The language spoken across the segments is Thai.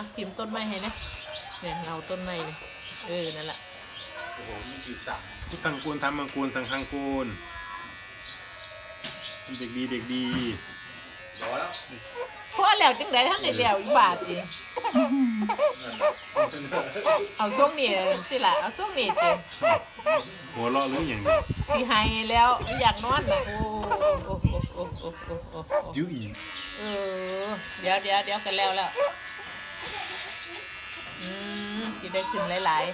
นะพิมพ์ต้นไม้ให้นะเนี่ยเงาต้นไม้เนี่ยเออนั่นแหละโอ้โหมีกี่สั่งพุทธังกูลธรรมังกูลสังฆังกูลเป็นเด็กดีเด็กดีร้อยแล้วเพราะแล้วจังไดท่านในเดียวอีบาทดิเงินเอาช่วงนี้สิล่ะเอาช่วงนี้สิหัวเราะหรืออย่างนี้สิให้แล้วอยากนอนน่ะโอ้โอ้โอ้โอ้โอ้โอ้โอ้โอ้ยื้ออีกเออเดี๋ยวเดี๋ยวเดี๋ยวกันแล้วแล้ว อืมสิได้ขึ้นหลาย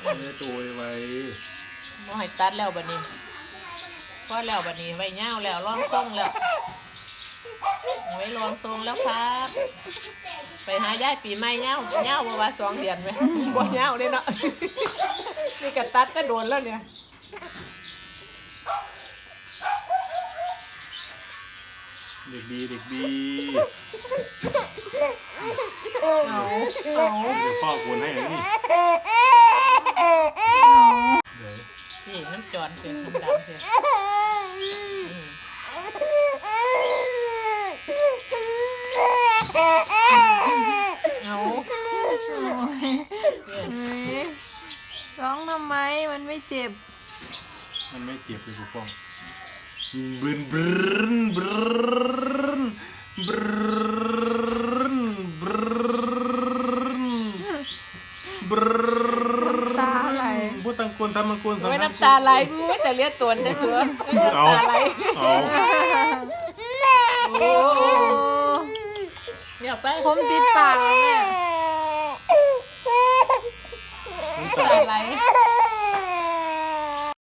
ไม่ได้ตัวไว้ๆบ่ให้ตัดแล้วบัดนี้พอแล้วบัดนี้ไว้ยาวแล้วรองทรงแล้วไว้รองทรงแล้วครับ ไปหายายปีใหม่ยาวยาวบ่ว่าสองเดือนไหมบ่ยาวเด้เนาะ นี่ก็ตัดแต่โดนแล้วเนี่ย เด็กดีเด็กดี เอาเอาเดี๋ยวพ่อโกนให้นะนี่นี่น้ำจอนเสียน้ำดำเสียอืมเอาร้องทำไมมันไม่เจ็บ มันไม่เจ็บเลยปกป้องบึนบรนบรนบรน ตาไหลพูดตังกวนทำมังกวนสำนักน้ำตาไหลงูแจะเลียดตัวได้เชื่อเตาเอาโอ้เนี่ยแป้งผมติดปากเนี่ตาไหล